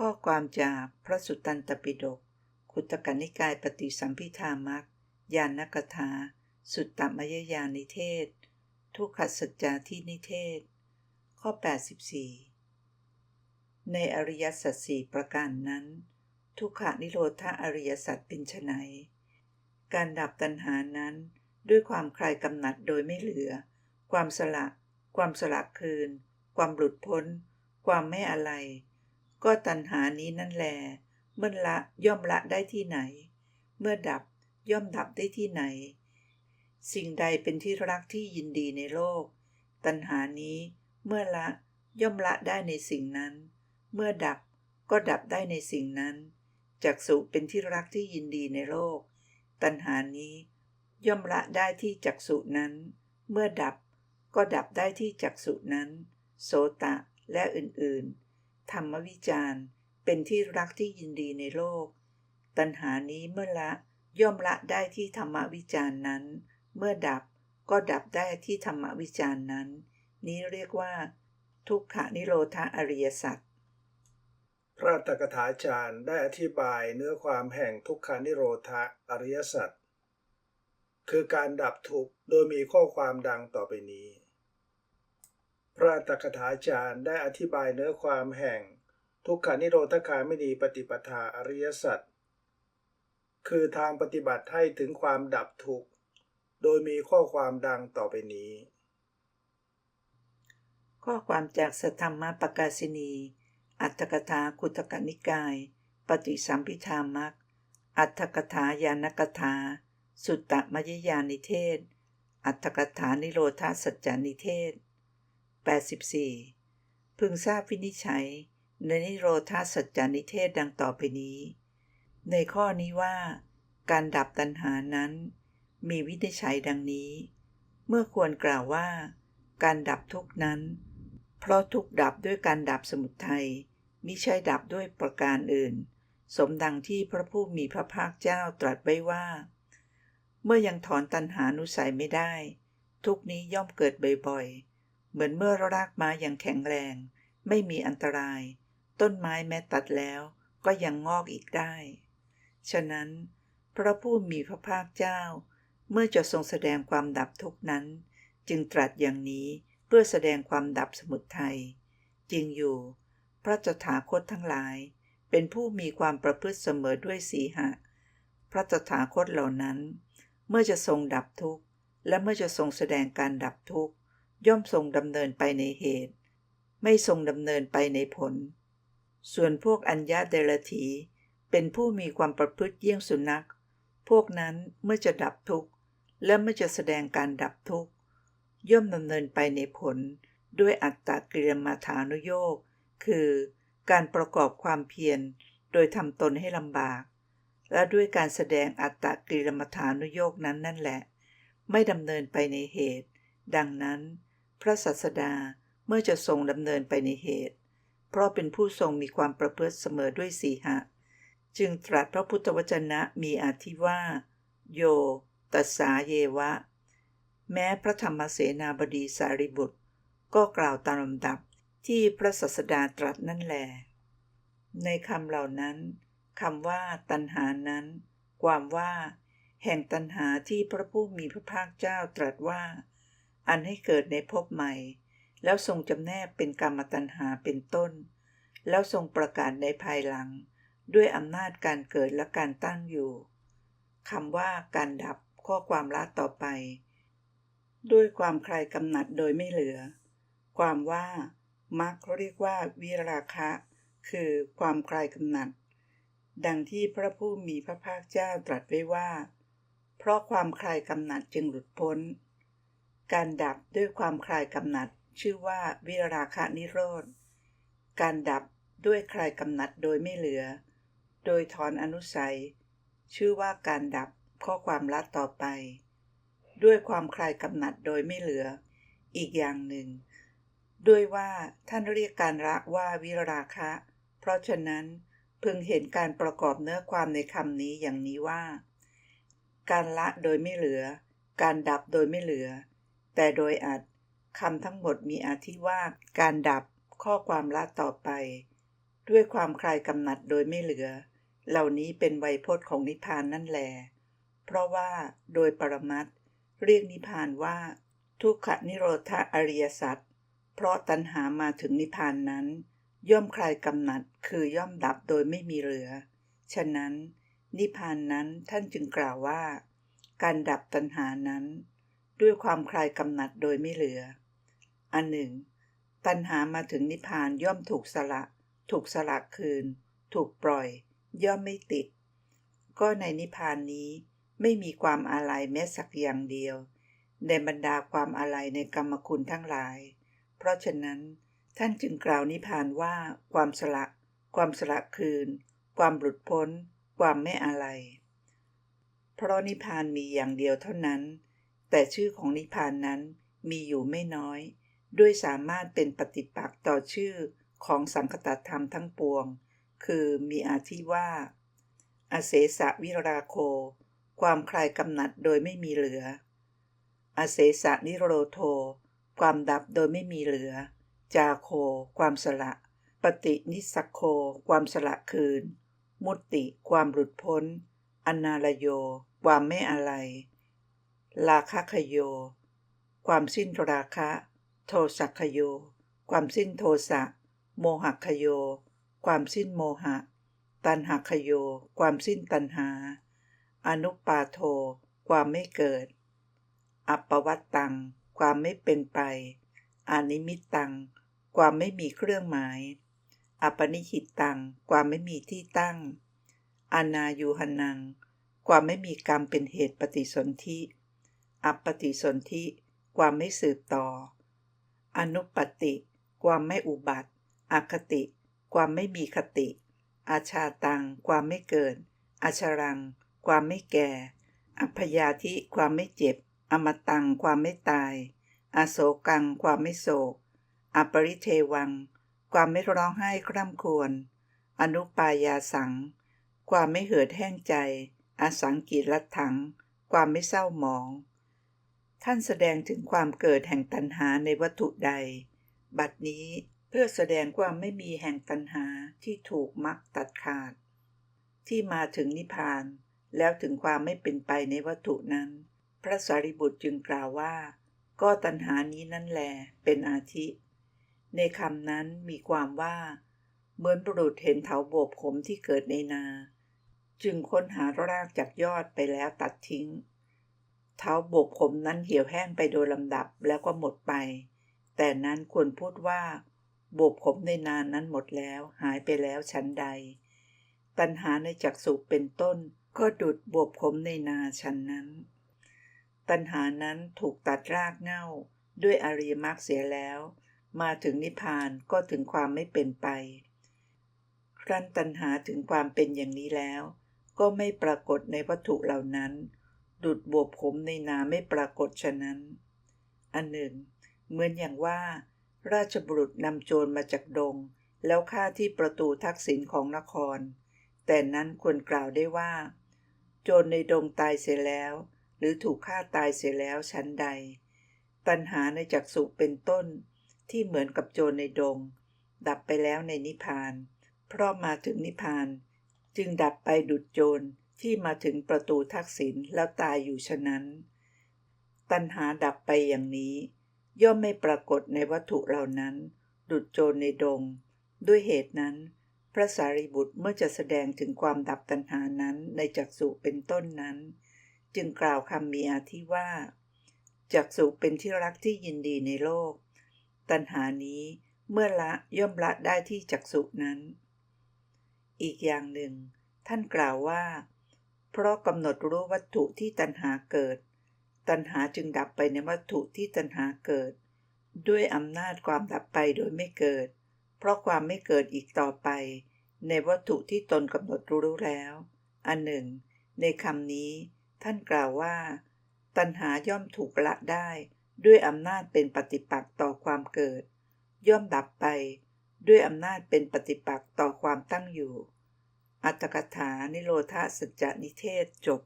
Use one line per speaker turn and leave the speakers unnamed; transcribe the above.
ข้อความจากพระสุตตันตปิฎกขุตกนิกายปฏิสัมพิธามักยานกถา สุตตมยญาณิเทศ ทุกขสัจจาที่นิเทศ ข้อ 84 ในอริยสัจสี่ประการนั้น ทุกขานิโรธาอริยสัจเป็นไนการดับตัณหานั้น ด้วยความคลายกำหนัดโดยไม่เหลือ ความสละ ความสละคืน ความหลุดพ้น ความไม่อะไร ก็ตัณหานี้นั่นแล เมื่อละย่อมละได้ที่ไหน เมื่อดับย่อมดับได้ที่ไหน สิ่งใดเป็นที่รักที่ยินดีในโลก ตัณหานี้เมื่อละย่อมละได้ในสิ่งนั้น เมื่อดับก็ดับได้ในสิ่งนั้นจักสุเป็นที่รักที่ยินดีในโลก ตัณหานี้ ย่อมละได้ที่จักสุนั้น เมื่อดับก็ดับได้ที่จักสุนั้น โสตะและอื่นๆ ธรรมวิจารเป็นที่รักที่ยินดีในโลก ตัณหานี้เมื่อละย่อมละได้ที่ธรรมวิจารนั้น เมื่อดับก็ดับได้ที่ธรรมวิจารนั้น นี้เรียกว่า ทุกขานิโรธาอริยสัจ
พระตกถาจารย์ได้อธิบายเนื้อความแห่งทุกขานิโรธาอริยสัจคือการดับทุกข์โดยมีข้อความดังต่อไปนี้ พระตถกถาจารย์ได้อธิบายเนื้อความแห่ง ทุกขานิโรธคาไม่ดีปฏิปทาอริยสัจคือทางปฏิบัติให้ถึงความดับทุกข์ โดยมีข้อความดังต่อไปนี้
ข้อความจากสัทธรรมปกาสินี อัตถกถาคุตกนิกาย ปฏิสัมพิธามักอัตถกถายานกถา สุตตมยญานิเทศ อัตถกถานิโรธาสัจจานิเทศ 84 พึงทราบวินิจฉัย ในนิโรธาสัจจานิเทศดังต่อไปนี้ ในข้อนี้ว่า การดับตัณหานั้น มีวินิจฉัยดังนี้ เมื่อควรกล่าวว่า การดับทุกนั้น เพราะทุกดับด้วยการดับสมุทัยมิใช่ดับด้วยประการอื่น สมดังที่พระผู้มีพระภาคเจ้าตรัสไว้ว่า เมื่อยังถอนตัณหานุสัยไม่ได้ ทุกนี้ย่อมเกิดบ่อยๆ เหมือนเมื่อรากไม้ยังแข็งแรง ไม่มีอันตราย ต้นไม้แม้ตัดแล้วก็ยังงอกอีกได้ ฉะนั้น พระผู้มีพระภาคเจ้า เมื่อจะทรงแสดงความดับทุกนั้น จึงตรัสอย่างนี้เพื่อแสดงความดับสมุทัยจริงอยู่ พระจถาคตทั้งหลาย เป็นผู้มีความประพฤติเสมอด้วยสีหะ พระจถาคตเหล่านั้น เมื่อจะทรงดับทุกข์ และเมื่อจะทรงแสดงการดับทุกข์ ย่อมทรงดำเนินไปในเหตุ ไม่ทรงดำเนินไปในผล ส่วนพวกอัญญาเดรถี เป็นผู้มีความประพฤติเยี่ยงสุนัข พวกนั้นเมื่อจะดับทุกข์ และเมื่อจะแสดงการดับทุกข์ ย่อมดำเนินไปในผล ด้วยอัตตกิรมาฐานุโยกคือการประกอบความเพียรโดยทำตนให้ลำบาก และด้วยการแสดงอัตตกิรมาฐานุโยกนั้นนั่นแหละ ไม่ดำเนินไปในเหตุ ดังนั้น พระสัสดาเมื่อจะทรงดำเนินไปในเหตุ เพราะเป็นผู้ทรงมีความประพฤติเสมอด้วยสีหะ จึงตรัสพระพุทธวจนะมีอาทิว่า โย ตัสสาเยวะ แม้พระธรรมเสนาบดีสารีบุตร ก็กล่าวตามลำดับที่พระสัสดาตรัสนั่นแหลในคำเหล่านั้นคำว่า ตัณหานั้น ความว่า แห่งตัณหาที่พระผู้มีพระภาคเจ้าตรัสว่า อันให้เกิดในภพใหม่ แล้วทรงจำแนกเป็นกรรมตัณหาเป็นต้น แล้วทรงประกาศในภายหลัง ด้วยอำนาจการเกิดและการตั้งอยู่คำว่าการดับข้อความละต่อไป ด้วยความใครกำหนัดโดยไม่เหลือ ความว่ามักเรียกว่าวิราคะ คือความใคลายกำหนัด ดังที่พระผู้มีพระภาคเจ้าตรัสไว้ว่า เพราะความใคลายกำหนัดจึงหลุดพ้น การดับด้วยความคลายกำหนัด ชื่อว่าวิราคะนิโรธ การดับด้วยคลายกำหนัดโดยไม่เหลือ โดยถอนอนุสัย ชื่อว่าการดับข้อความละต่อไป ด้วยความคลายกำหนัดโดยไม่เหลือ อีกอย่างหนึ่ง ด้วยว่าท่านเรียกการละว่าวิราคะ เพราะฉะนั้นพึงเห็นการประกอบเนื้อความในคำนี้อย่างนี้ว่า การละโดยไม่เหลือ การดับโดยไม่เหลือ แต่โดยอัดคำทั้งหมดมีอาทิว่าการดับข้อความละต่อไป ด้วยความคลายกำหนัดโดยไม่เหลือ เหล่านี้เป็นไวยพจน์ของนิพพานนั่นแล เพราะว่าโดยปรมัตเรียกนิพพานว่า ทุกขนิโรธอริยสัจเพราะตัณหามาถึงนิพพานนั้น ย่อมคลายกำหนัดคือย่อมดับโดยไม่มีเหลือ ฉะนั้น นิพพานนั้นท่านจึงกล่าวว่า การดับตัณหานั้น ด้วยความคลายกำหนัดโดยไม่เหลือ อันหนึ่ง ตัณหามาถึงนิพพานย่อมถูกสละ ถูกสละคืน ถูกปล่อย ย่อมไม่ติด ก็ในนิพพานนี้ไม่มีความอาลัยแม้สักอย่างเดียว ในบรรดาความอาลัยในกรรมคุณทั้งหลาย เพราะฉะนั้นท่านจึงกล่าวนิพพานว่าความสละ ความสละคืน ความหลุดพ้น ความไม่อาลัยเพราะนิพพานมีอย่างเดียวเท่านั้น แต่ชื่อของนิพพานนั้นมีอยู่ไม่น้อย ด้วยสามารถเป็นปฏิปักษ์ต่อชื่อของสังคตธรรมทั้งปวง คือมีอาทิว่า อเสสะวิราโค ความคลายกำหนัดโดยไม่มีเหลือ อเสสะนิโรโท ความดับโดยไม่มีเหลือ จาโค ความสละ ปฏินิสสโค ความสละคืน มุตติความหลุดพ้นอนาลโย ความไม่อะไร ลาคะคโย ความสิ้นราคะ โทสักคโย ความสิ้นโทสะ โมหคโย ความสิ้นโมหะ ตันหคโย ความสิ้นตันหา อนุปาโท ความไม่เกิด อัปวัตตัง ความไม่เป็นไป อานิมิตตัง ความไม่มีเครื่องหมาย อปนิหิตตัง ความไม่มีที่ตั้งอนายูหนัง ความไม่มีกรรมเป็นเหตุปฏิสนธิ อัปฏิสนธิความไม่สืบต่อ อนุปติ ความไม่อุบัติอคติ ความไม่มีคติ อาชาตัง ความไม่เกิดอาชรัง ความไม่แก่ อัพยาธิ ความไม่เจ็บ อมตัง ความไม่ตาย อโศกัง ความไม่โศก อปริเทวัง ความไม่ร้องไห้คร่ำครวญ อนุปายาสัง ความไม่เหือดแห้งใจ อสังกีรัถัง ความไม่เศร้าหมอง ท่านแสดงถึงความเกิดแห่งตัณหาในวัตถุใด บัดนี้เพื่อแสดงความไม่มีแห่งตัณหาที่ถูกมักตัดขาด ที่มาถึงนิพพาน แล้วถึงความไม่เป็นไปในวัตถุนั้น พระสารีบุตรจึงกล่าวว่า ก็ตัณหานี้นั่นแหลเป็นอาทิ ในคำนั้นมีความว่า เหมือนบุรุษเห็นเถาโบกขมที่เกิดในนา จึงค้นหารากจากยอดไปแล้วตัดทิ้ง เท้าโบกขมนั้นเหี่ยวแห้งไปโดยลำดับแล้วก็หมดไป แต่นั้นควรพูดว่า โบกขมในนานนั้นหมดแล้วหายไปแล้วชั้นใด ตัณหาในจักสุเป็นต้น ก็ดุดบวบขมในนาชั้นนั้น ตัณหานั้นถูกตัดรากเง้าด้วยอริยมรรคเสียแล้ว มาถึงนิพพานก็ถึงความไม่เป็นไป ครั้นตัณหาถึงความเป็นอย่างนี้แล้ว ก็ไม่ปรากฏในวัตถุเหล่านั้น ดุดบวบขมในนาไม่ปรากฏฉะนั้น อันหนึ่ง เหมือนอย่างว่า ราชบุรุษนำโจรมาจากดง แล้วฆ่าที่ประตูทักษิณของนคร แต่นั้นควรกล่าวได้ว่า โจรในดงตายเสียแล้ว หรือถูกฆ่าตายเสียแล้วชั้นใด ตัณหาในจักสุเป็นต้น ที่เหมือนกับโจรในดง ดับไปแล้วในนิพพาน เพราะมาถึงนิพพาน จึงดับไปดุจโจร ที่มาถึงประตูทักษิณแล้วตายอยู่ฉะนั้น ตัณหาดับไปอย่างนี้ ย่อมไม่ปรากฏในวัตถุเหล่านั้น ดุจโจรในดง ด้วยเหตุนั้น พระสารีบุตรเมื่อจะแสดงถึงความดับตัณหานั้นในจักสุเป็นต้นนั้น จึงกล่าวคำมีอาทิว่าจักสุเป็นที่รักที่ยินดีในโลก ตัณหานี้เมื่อละย่อมละได้ที่จักสุนั้น อีกอย่างหนึ่ง ท่านกล่าวว่า เพราะกำหนดรู้วัตถุที่ตัณหาเกิด ตัณหาจึงดับไปในวัตถุที่ตัณหาเกิด ด้วยอำนาจความดับไปโดยไม่เกิด เพราะความไม่เกิดอีกต่อไป ในวัตถุที่ตนกำหนดรู้แล้ว อันหนึ่ง ในคำนี้ ท่านกล่าวว่า ตัณหาย่อมถูกละได้ ด้วยอำนาจเป็นปฏิปักษ์ต่อความเกิด ย่อมดับไป ด้วยอำนาจเป็นปฏิปักษ์ต่อความตั้งอยู่ อัตถกถานิโรธาสัจจนิเทศจบ